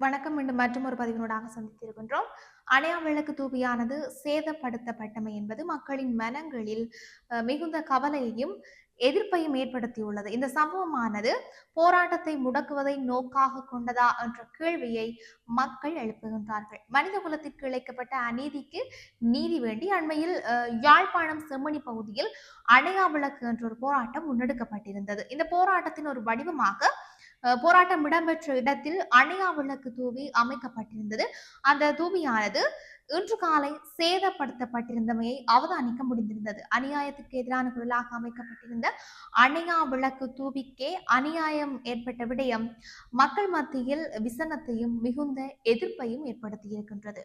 வணக்கம் மீண்டும் மற்றும் ஒரு பதிவினூடாக சந்தித்திருக்கின்றோம். அணையா விளக்கு தூவியானது சேதப்படுத்தப்பட்டமை என்பது மக்களின் மனங்களில் மிகுந்த கவலையையும் எதிர்ப்பையும் ஏற்படுத்தியுள்ளது. இந்த சம்பவமானது போராட்டத்தை முடக்குவதை நோக்காக கொண்டதா என்ற கேள்வியை மக்கள் எழுப்புகின்றார்கள். மனித குலத்திற்கு இழைக்கப்பட்ட அநீதிக்கு நீதி வேண்டி அண்மையில் அஹ், யாழ்ப்பாணம் செம்மணி பகுதியில் அணையா விளக்கு என்ற ஒரு போராட்டம் முன்னெடுக்கப்பட்டிருந்தது. இந்த போராட்டத்தின் ஒரு வடிவமாக போராட்டம் இடம்பெற்ற இடத்தில் அணையா விளக்கு தூவி அமைக்கப்பட்டிருந்தது. அந்த தூவியானது இன்று காலை சேதப்படுத்தப்பட்டிருந்தமையை அவதானிக்க முடிந்திருந்தது. அநியாயத்துக்கு எதிரான குரலாக அமைக்கப்பட்டிருந்த அணையா விளக்கு தூவிக்கே அநியாயம் ஏற்பட்ட விடயம் மக்கள் மத்தியில் விசனத்தையும் மிகுந்த எதிர்ப்பையும் ஏற்படுத்தியிருக்கின்றது.